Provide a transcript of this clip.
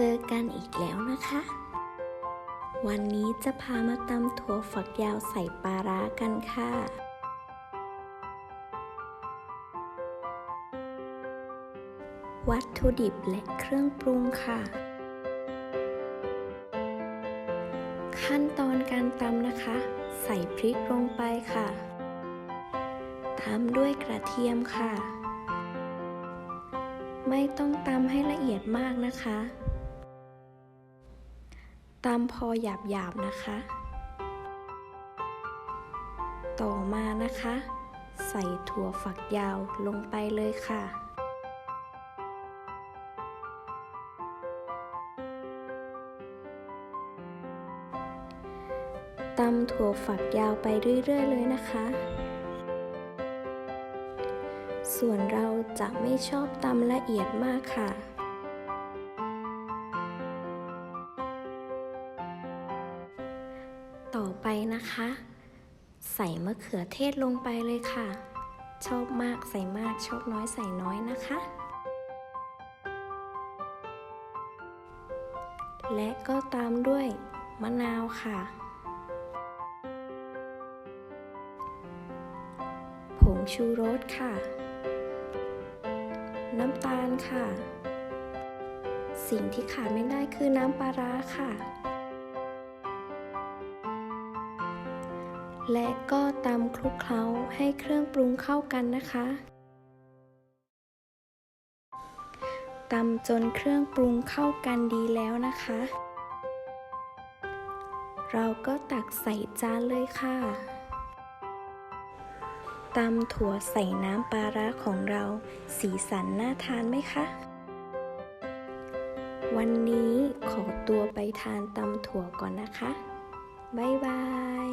จอกันอีกแล้วนะคะ วันนี้จะพามาตำถั่วฝักยาวใส่ปลาร้ากันค่ะ วัตถุดิบและเครื่องปรุงค่ะ ขั้นตอนการตำนะคะ ใส่พริกลงไปค่ะ ตามด้วยกระเทียมค่ะ ไม่ต้องตำให้ละเอียดมากนะคะ ตำพอหยาบๆนะคะ ต่อมานะคะ ใส่ถั่วฝักยาวลงไปเลยค่ะตำถั่วฝักยาวไปเรื่อยๆเลยนะคะ ส่วนเราจะไม่ชอบตำละเอียดมากค่ะ ต่อไปนะคะ ใส่มะเขือเทศลงไปเลยค่ะ ชอบมากใส่มากชอบน้อยใส่น้อยนะคะ และก็ตามด้วยมะนาวค่ะ ผงชูรสค่ะ น้ำตาลค่ะ สิ่งที่ขาดไม่ได้คือน้ำปลาร้าค่ะ และก็ตำคลุกเคล้าให้เครื่องปรุงเข้ากันนะคะตำจนเครื่องปรุงเข้ากันดีแล้วนะคะ เราก็ตักใส่จานเลยค่ะตำถั่วใส่น้ำปลาร้าของเราสีสันน่าทานไหมคะ วันนี้ขอตัวไปทานตำถั่วก่อนนะคะ บ๊ายบาย